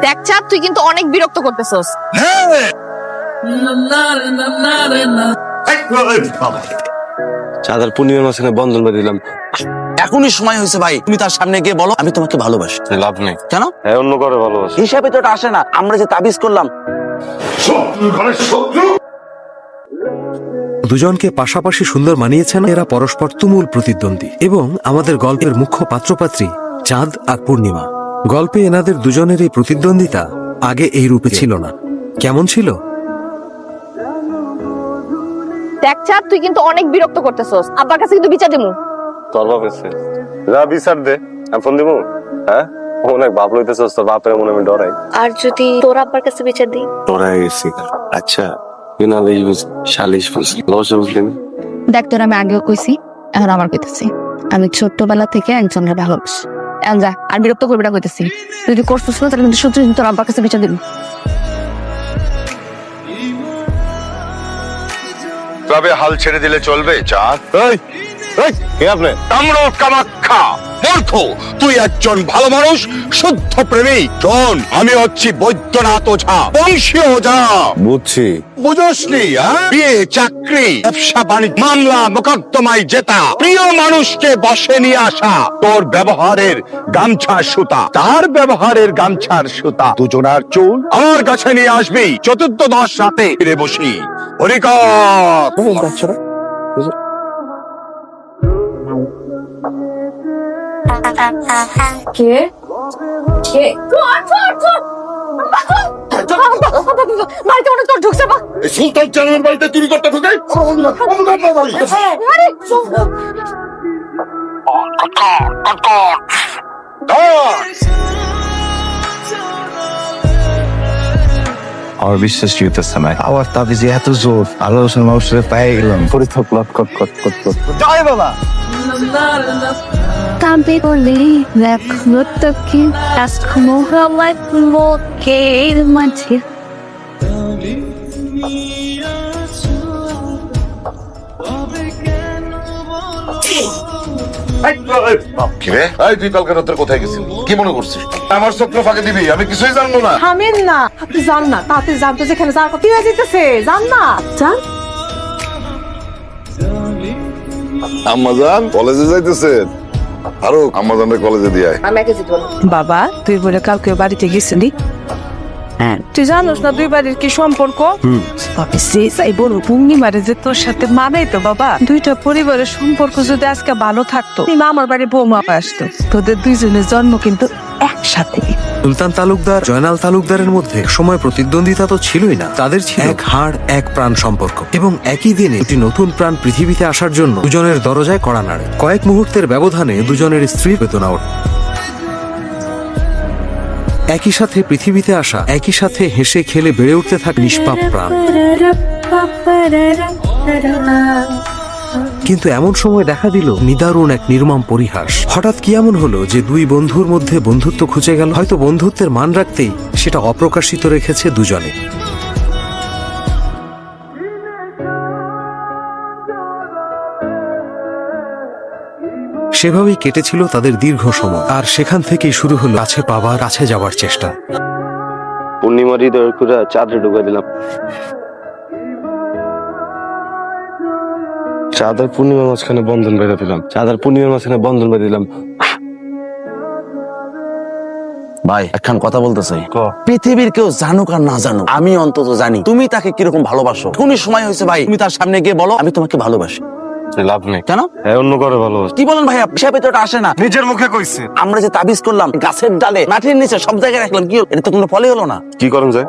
দেখ চাঁদ তুই কিন্তু অনেক বিরক্ত করতেছস। চাঁদার পূর্ণিমার মাঝখানে বন্ধন করে দিলাম। এখনই সময় হয়েছে ভাই তুমি তার সামনে গিয়ে বলো আমি তোমাকে ভালোবাসি। লাভ নেই। কেন? হ্যাঁ অন্য করে ভালোবাসি। হিসাবে তো এটা আসে না আমরা যে তাবিজ করলাম। দুজনকে পাশাপাশি সুন্দর মানিয়েছেন এরা পরস্পর তুমুল প্রতিদ্বন্দ্বী এবং আমাদের গল্পের মুখ্য পাত্রপাত্রী চাঁদ আর পূর্ণিমা। গল্পে এনাদের দুজনের এই প্রতিদ্বন্দ্বিতা আগে এই রূপে ছিল না। কেমন ছিল? দেখ চাঁদ তুই কিন্তু অনেক বিরক্ত করতেছস। আব্বার কাছে কিন্তু বিচার দিমু। তোর বাপ এসে যা বিচার দে আমি ফোন দিব হ্যাঁ? অনেক বাপ লইতেছস তোর বাপের মনে আমি ডরাই। আর যদি তোর আব্বার কাছে বিচার দিই? ডরাই গেছি। আচ্ছা ইউজ সালিশ ফুস। লস বুঝলেন দেখ তোর আমি আগেও কইছি এখন আমার কইতেছি। আমি ছোট্টবেলা থেকে একজনের ভালোবাসি। যা আর বিরক্ত করবি না কইতেছি। তুই যদি করছিস না তাহলে কিন্তু সত্যি তোর আব্বার কাছে বিচার দিবি। তবে হাল ছেড়ে দিলে চলবে চাঁদ। এই এই কে আপনি? কামরূপ কামাখ্যা। মূর্খ। তুই একজন ভালো মানুষ শুদ্ধ প্রেমিক। শোন আমি হচ্ছি বৈদ্যনাথ ওঝা বংশীয় ওঝা। বুঝছি। বুঝসনি হ্যাঁ? বিয়ে চাকরি ব্যবসা বাণিজ্য মামলা মোকদ্দমায় জেতা। প্রিয় মানুষকে বসে নিয়ে আসা তোর ব্যবহারের গামছার সুতা। তার ব্যবহারের গামছার সুতা। দুজনার চুল আমার কাছে নিয়ে আসবি। চতুর্দশ রাতে ফিরে বসি। হরিকর কে? কে? বাড়িতে অনেক তোর ঢুকছে বা সুলতান চানের বাড়িতে চুরি করতে ঢুকে? আমার বিশ্বাস হইতেছে না আবার তাবিজে এত জোর আলোচনা মানুষের পেয়ে গেলাম। পরীক্ষক লট কট কট কট কট জয় বাবা। তবে বলে দেখো তোকে মাঝে তুই কালকে রাত্রে কোথায় গেছিলি? কি মনে করছিস? আমার চক্র ফাঁকে দিবি আমি কিছুই জানব না। থামেন না আপনি যান না তাতে যান তো যেখানে যাওয়ার কথা। যেতেছে যান না। যান। আম্মাজান কলেজে যাইতেছেন। আরও আমাজনের কলেজে দিয়ে আয়। আমি একে জিতবো বাবা তুই বলে কালকে বাড়িতে গেছিলি? হ্যাঁ তুই জানোস না দুই বাড়ির কি সম্পর্ক? তবে সে চাই পূর্ণিমারে যে তোর সাথে মানাই তো বাবা। দুইটা পরিবারের সম্পর্ক যদি আজকে ভালো থাকতো আমার বাড়ি বৌমা আসতো। তোদের দুইজনের জন্ম কিন্তু একসাথে। সুলতান তালুকদার জয়নাল তালুকদারের মধ্যে সময় প্রতিদ্বন্দ্বিতা তো ছিলই না। তাদের ছিল এক হাড় এক প্রাণ সম্পর্ক। এবং একই দিনে দুটি নতুন প্রাণ পৃথিবীতে আসার জন্য দুজনের দরজায় কড়া নাড়ে। কয়েক মুহূর্তের ব্যবধানে দুজনের স্ত্রী বেতনা ওঠে। একই সাথে পৃথিবীতে আসা একই সাথে হেসে খেলে বেড়ে উঠতে থাকে নিষ্পাপ প্রাণ। কিন্তু এমন সময় দেখা দিল নিদারুণ এক নির্মম পরিহাস। হঠাৎ কি এমন হলো যে দুই বন্ধুর মধ্যে বন্ধুত্ব খুঁজে গেল? হয়তো বন্ধুত্বের মান রাখতেই সেটা অপ্রকাশিত রেখেছে দুজনে। সেভাবেই কেটেছিল তাদের দীর্ঘ সময়। আর সেখান থেকেই শুরু হলো কাছে পাবার, কাছে যাওয়ার চেষ্টা। পূর্ণিমার হৃদয় খুঁজে চাঁদে ঢুকাই দিলাম। চাঁদের পূর্ণিমার মাঝখানে বন্ধন বেঁধে দিলাম। চাঁদের পূর্ণিমার মাঝখানে বন্ধন বেঁধে দিলাম। ভাই একখান কথা বলতে চাই। পৃথিবীর কেউ জানুক আর না জানুক আমি অন্তত জানি। তুমি তাকে কীরকম ভালোবাসো? এখনই সময় হয়েছে ভাই তুমি তার সামনে গিয়ে বলো আমি তোমাকে ভালোবাসি। লাভ নেই। কেন? হ্যাঁ অন্য করে ভালোবাসি। কি বলেন ভাইয়া? আসে না। নিজের মুখে কইছে। আমরা যে তাবিজ করলাম গাছের ডালে মাটির নিচে সব জায়গায় রাখলাম কি এটা তো কোনো ফলে হলো না। কি করেন যায়?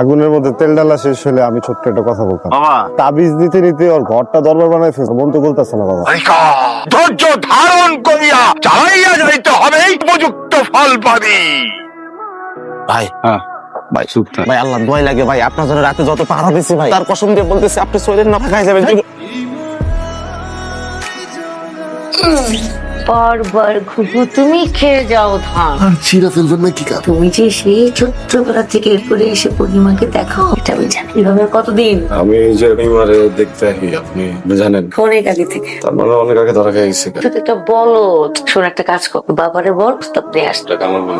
আগুনের মধ্যে তেল ডালা শেষ হলে আমি ছোট্ট একটা কথা বলতাম। বাবা। তাবিজ দিতে নিতে ওর ঘরটা দরবার বানাই ফেলছে। মন তো বলতেছে না বাবা। ধৈর্য ধারণ করিয়া চালাইয়া যাইতে হবে উপযুক্ত ফল পাবি। ভাই হ্যাঁ। ভাই চুপ ভাই আল্লাহ দোয়াই লাগে ভাই। আপনার জন্য রাতে যত পাহারা দিছি ভাই তার কসম দিয়ে বলতেছি আপনি শরীরের না ফাঁকাই যাবেন। বারবার ঘুঘু তুমি খেয়ে যাও ধান। আর চিরা ফেলবেন না কি কাজ তুমি যে সেই ছোট্টবেলা থেকে এরপরে এসে পূর্ণিমাকে দেখো এটা আমি জানি। এভাবে কতদিন? আমি এই যে নেইমারে দেখতে আসি আপনি জানেন। অনেক আগে থেকে। তার মানে অনেক আগে ধরা খেয়ে গেছে শুধু একটা বলো শোন একটা কাজ কর। বাবারে বল প্রস্তাব দিয়ে আসতো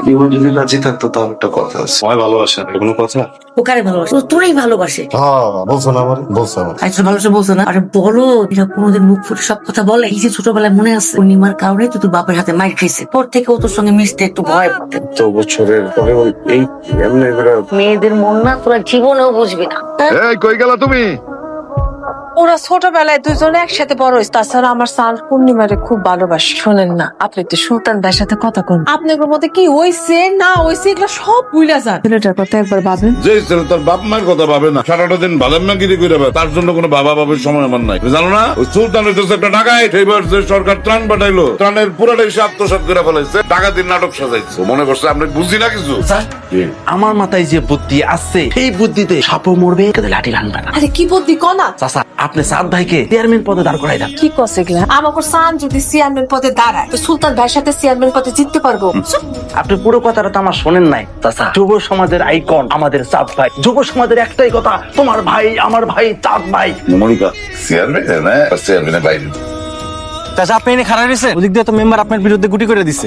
জীবন যদি রাজি থাকতো তাহলে একটা কথা আছে। সবাই ভালোবাসে কোনো কথা? ওখানে ভালোবাসে? ও তোরাই ভালোবাসে? হ্যাঁ বলছো না আমার? বলছো আমার। আচ্ছা ভালোবাসে বলছো না। আরে বলো এরা কোনোদিন মুখ ফুটে সব কথা বলে। এই যে ছোটবেলায় মনে আছে পূর্ণিমার কারণে তুই তোর বাপের হাতে মাইর খাইছে। পর থেকে ও তোর সঙ্গে মিশতে একটু ভয় পেতে তো বছরের পরে এই এমনি মেয়েদের মন না তোরা জীবনেও বুঝবি না। এই কই গেলা তুমি? ওরা ছোটবেলায় দুজন একসাথে বড় হয়েছে। তাছাড়া আমার সাল পূর্ণিমারে খুব ভালোবাসে। শোনেন না আপনি তো সুলতান ভাইয়ের সাথে কথা কোন আপনাদের মধ্যে কি হইছে না হইছে এগুলো সব ভুলা যান ছেলেটার কথা একবার ভাবেন। যে ছেলে তার বাপ মায়ের কথা ভাবে না সারাটা দিন ভালেন না গিরি করে। তার জন্য কোনো বাবা বাবার সময় আমার নাই। জানো না? ওই সুলতান হইতেছে একটা টাকায় সেইবার যে সরকার ত্রাণ পাঠাইলো। ত্রাণের পুরাটাই সে আত্মসাৎ করে ফেলাইছে টাকা দিন নাটক সাজাইছে। মনে করছে আমরা বুঝি না কিছু? আমার মাথায় যে বুদ্ধি আছে সেই বুদ্ধিতে সাপও মরবে লাঠি ভাঙবে না। আরে কি বুদ্ধি কনা? চাচা আপনি সাদ ভাইকে চেয়ারম্যান পদে দাঁড় করাই দেন। কি কছে এগুলা? আমাকে সান যদি চেয়ারম্যান পদে দাঁড়ায় তো সুলতান ভাইয়ের সাথে চেয়ারম্যান পদে জিততে পারব। আপনি পুরো কথাটা তো আমার শোনেন নাই। চাচা যুব সমাজের আইকন আমাদের চাঁদ ভাই। যুব সমাজের একটাই কথা তোমার ভাই আমার ভাই চাঁদ ভাই। মনিকা চেয়ারম্যান না চেয়ারম্যানের বাইরে। চাচা আপনি এনে খারাপ রয়েছে ওদিক দিয়ে তো মেম্বার আপনার বিরুদ্ধে গুটি করে দিচ্ছে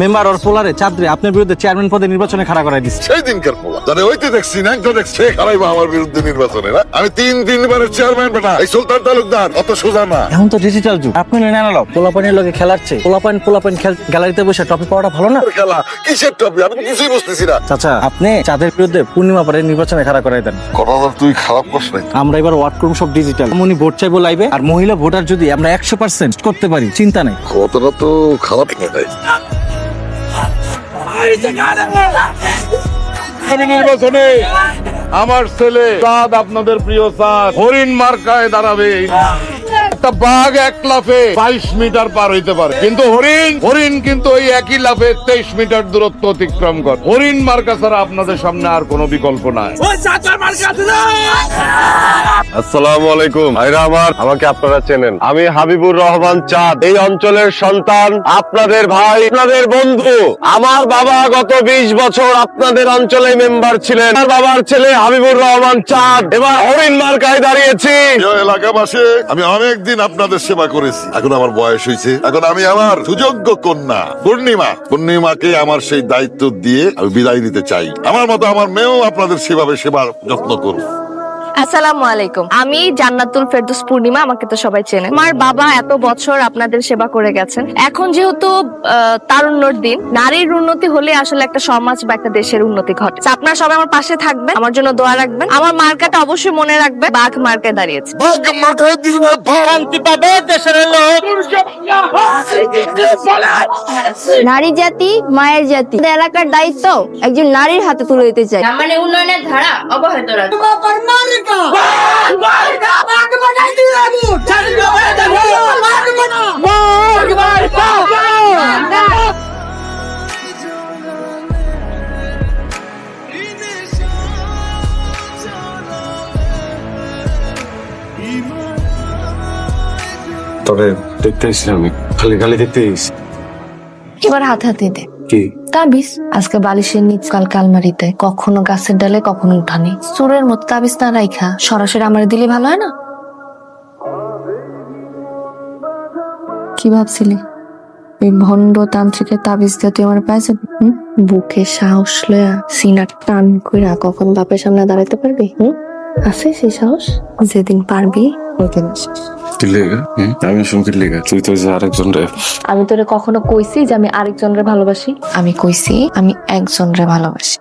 মেম্বার ওর পোলারে চাঁদরে আপনার বিরুদ্ধে চেয়ারম্যান পদে নির্বাচনে খাড়া করাই দিচ্ছে সেই দিনকার পোলা। তাহলে ওইতে দেখছি না দেখছে খারাইবা আমার বিরুদ্ধে নির্বাচনে না? আমি তিন তিনবারের চেয়ারম্যান বেটা। এই সুলতান তালুকদার অত সোজা না। এখন তো ডিজিটাল যুগ। আপনি পোলাপানের লগে খেলাচ্ছে। পোলাপান পোলাপান গ্যালারিতে বসে টপি পাওয়াটা ভালো না? খেলা কিসের টপি আমি কিছুই বুঝতেছি না। চাচা আপনি চাঁদের বিরুদ্ধে পূর্ণিমা পরে নির্বাচনে খাড়া করাই দেন। কথা তুই খারাপ করছ আমরা এবার ওয়ার্ড সব ডিজিটাল উনি ভোট চাইব লাইবে আর মহিলা ভোটার যদি আমরা একশো পার্সেন্ট করতে পারি চিন্তা নেই। কতটা তো খারাপ নাই নির্বাচনে আমার ছেলে সাদ আপনাদের প্রিয় সাদ হরিণ মার্কায় দাঁড়াবে। একটা বাঘ এক লাফে বাইশ মিটার পার হইতে পারে। কিন্তু হরিণ হরিণ কিন্তু ওই একই লাফে তেইশ মিটার দূরত্ব অতিক্রম করে। হরিণ মার্কা ছাড়া আপনাদের সামনে আর কোনো বিকল্প নাই। সন্তান আপনাদের ভাই, আপনাদের বন্ধু। আমার বাবা গত ২০ বছর আপনাদের অঞ্চলে মেম্বার ছিলেন। আমার বাবার ছেলে হাবিবুর রহমান চাঁদ। এবার হরিণ মার্কায় দাঁড়িয়েছি। এলাকাবাসী, আমি অনেক আপনাদের সেবা করেছি। এখন আমার বয়স হয়েছে এখন আমি আমার সুযোগ্য কন্যা, পূর্ণিমা। পূর্ণিমাকে আমার সেই দায়িত্ব দিয়ে আমি বিদায় নিতে চাই। আমার মতো আমার মেয়েও আপনাদের সেভাবে সেবার যত্ন করুন আসসালামু আলাইকুম। আমি জান্নাতুল ফেরদৌস পূর্ণিমা আমাকে তো সবাই চেনে। আমার বাবা এত বছর আপনাদের সেবা করে গেছেন। এখন যেহেতু তারুণ্যর দিন নারীর উন্নতি হলে আসলে একটা সমাজ বা একটা দেশের উন্নতি ঘটে। আপনারা সবাই আমার পাশে থাকবেন আমার জন্য দোয়া রাখবেন। আমার মার্কাটা অবশ্যই মনে রাখবে বাঘ মার্কায় দাঁড়িয়েছে। শান্তি পাবে দেশের লোক নারী জাতি মায়ের জাতি। এলাকার দায়িত্ব একজন নারীর হাতে তুলে দিতে চাই। মানে উন্নয়নের ধারা অবহেত তবে দেখতে এসেছি আমি। খালি খালি দেখতে এসেছি। এবার হাত হাতে দে কি? তাবিজ? আজকে বালিশের নিচ কালকে আলমারিতে। কখনো গাছের ডালে, কখনো উঠানে। চোরের মতো তাবিজ না রাইখা। সরাসরি আমার দিলে ভালো হয় না? কি ভাবছিলি? ওই ভণ্ড তান্ত্রিকের তাবিজ দিয়ে তুই আমার পাইছে? বুকে সাহস লয়া সিনার টান কইরা কখন বাপের সামনে দাঁড়াতে পারবি? হুম? আছে সেই সাহস? যেদিন পারবি ওই দিন আসিস। কি লেগা? আমি লেগা? তুই তো আরেকজন রে আমি তোরে কখনো কইছি যে আমি আরেকজনরে ভালোবাসি? আমি কইছি আমি একজনরে ভালোবাসি।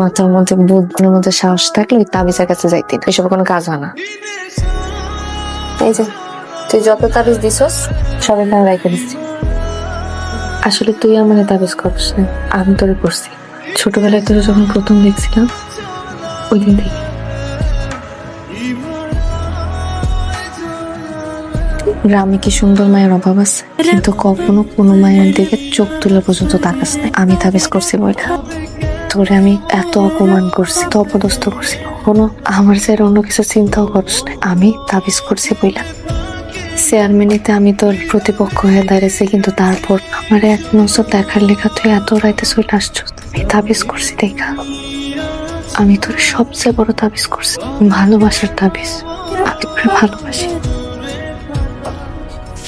মাথার মধ্যে বুদ্ধির মধ্যে সাহস থাকলে ওই তাবিজের কাছে যাইতে না। এসব কোনো কাজ হয় না। এই যে তুই যত তাবিজ দিছস সব এখানে রাইখে দিচ্ছি। আসলে তুই আমার তাবিজ করিস না আমি তোরে করছি। ছোটবেলায় তোরে যখন প্রথম দেখছিলাম ওই দিন থেকে গ্রামে কি সুন্দর মায়ের অভাব আছে? কিন্তু কখনো কোনো মায়ের দিকে চোখ তুলে পর্যন্ত তাকাস নাই। আমি তাবিজ করছি বইটা। তোরে আমি এত অপমান করছি তো অপদস্থ করছি। কোনো আমার যে অন্য কিছু চিন্তাও করিস না আমি তাবিজ করছি বইলা চেয়ারম্যানিতে আমি তোর প্রতিপক্ষ হয়ে দাঁড়িয়েছি কিন্তু তারপর আমার এক নজর দেখার লেখা তুই এত রাইতে চলে আসছ। আমি তাবিজ করছি, দেখা। আমি তোর সবচেয়ে বড় তাবিজ করছি। ভালোবাসার তাবিজ। আমি তোকে ভালোবাসি।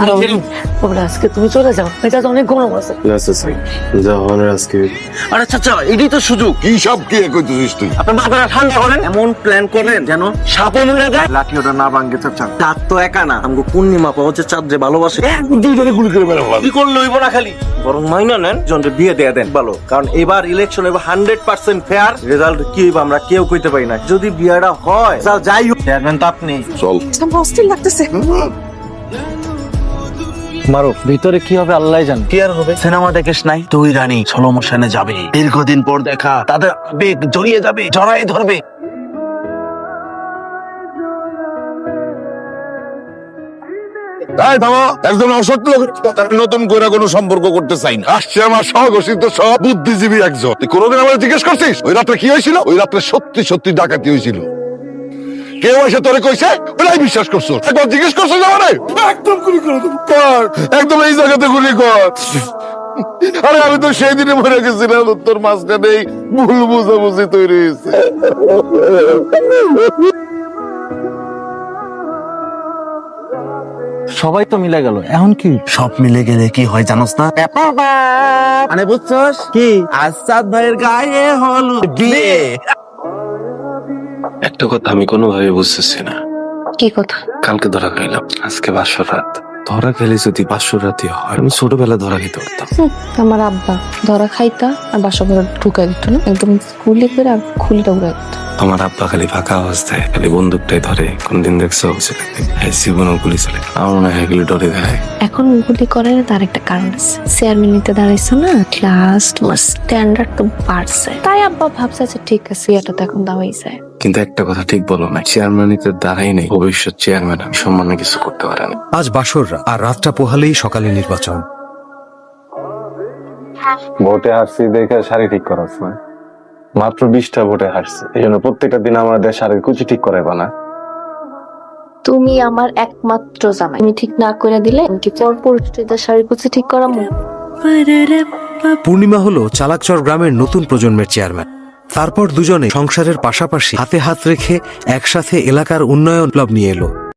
আজকে তুমি চলে যাও। এটা অনেক গরম আছে। আরে চাচা এটাই তো সুযোগ। কি সব কি কইতেছিস তুই? আপনার মাথাটা ঠান্ডা করেন। এমন প্ল্যান করেন যেন সাপও মরে যায়। লাঠি ওটা না ভাঙ্গে চাচা চাঁদ তো একা না আমাকে পূর্ণিমা পাওয়া হচ্ছে চাঁদ যে ভালোবাসে। গুলি করে বেরোলাম কি করলে হইব না খালি? বরং মাইনা নেন জনকে বিয়ে দেয়া দেন। ভালো কারণ এবার ইলেকশন এবার হান্ড্রেড পার্সেন্ট ফেয়ার রেজাল্ট কি হইব আমরা কেউ কইতে পারি না। যদি বিয়েটা হয় যাই হোক। চেয়ারম্যান তো আপনি। চল লাগতেছে। মারো ভিতরে কি হবে আল্লাহ জান। কি আর হবে? সিনেমা দেখিস নাই? তুই রানী যাবে। দীর্ঘদিন পর দেখা তাদের আবেগ জড়িয়ে যাবে জড়াই ধরবে। তাই থামো। নতুন করে কোনো সম্পর্ক করতে চাই না। আসছে আমার সহঘোষিত সব বুদ্ধিজীবী একজন। তুই কোনোদিন আমার জিজ্ঞেস করছিস? ওই রাত্রে কি হয়েছিল? ওই রাত্রে সত্যি সত্যি ডাকাতি হয়েছিল। কেউ এসে তোরে কইছে? ওরাই বিশ্বাস করছ। একবার জিজ্ঞেস করছ একদম গুলি করে দেবো কর। একদম এই জায়গাতে গুলি কর। আরে আমি তো সেই দিনে মরে গেছিলাম তোর মাঝখানে ভুল বুঝাবুঝি তৈরি হয়েছে। সবাই তো মিলে গেল এখন কি? সব মিলে গেলে কি হয় জানোস না? মানে বুঝছস? কি? আসাদ ভাইয়ের গায়ে হলুদ। বিয়ে। একটা কথা আমি কোনোভাবে বুঝতেছি না। কি কথা? কালকে ধরা খাইলাম আজকে পাঁচশো রাত। ধরা খেলে যদি পাঁচশো রাতই হয় আমি ছোটবেলা ধরা খেতে পারতাম। আমার আব্বা ধরা খাইতা আর বাসা ঘরে ঢুকাই দিত না একদম খুলে করে আর খুলিটা উড়াই দিত। আমার আব্বা খালি ফাঁকা অবস্থায় খালি বন্দুকটাই ধরে কোনদিন দেখছ ছেলেকে হ্যাঁ জীবনও গুলি চলে আমার মনে হয় এগুলি ডরে দেয় এখন গুলি করে না তার একটা কারণ আছে। চেয়ারম্যান নিতে দাঁড়াইছো না ক্লাস তোমার স্ট্যান্ডার্ড তো বাড়ছে। তাই আব্বা ভাবছে যে ঠিক আছে এটা তো এখন দাওয়াই যায়। কিন্তু একটা কথা ঠিক বলো না চেয়ারম্যানিতে দাঁড়াই নেই ভবিষ্যৎ চেয়ারম্যান আমি সম্মানে কিছু করতে পারে না। আজ বাসর রাত, আর রাতটা পোহালেই সকালে নির্বাচন। ভোটে হারছি দেখে শাড়ি ঠিক করাস না। মাত্র বিশটা ভোটে হারছি এই জন্য প্রত্যেকটা দিন আমাদের শাড়ির কুচি ঠিক করে বানা। তুমি আমার একমাত্র জামাই। তুমি ঠিক না করে দিলে কি পর পরিস্থিতিতে শাড়ি কুচি ঠিক করামু? পূর্ণিমা হলো চালাকচর গ্রামের নতুন প্রজন্মের চেয়ারম্যান তারপর দুজনে সংসারের পাশাপাশি হাতে হাত রেখে একসাথে এলাকার উন্নয়ন ক্লাব নিয়ে এলো।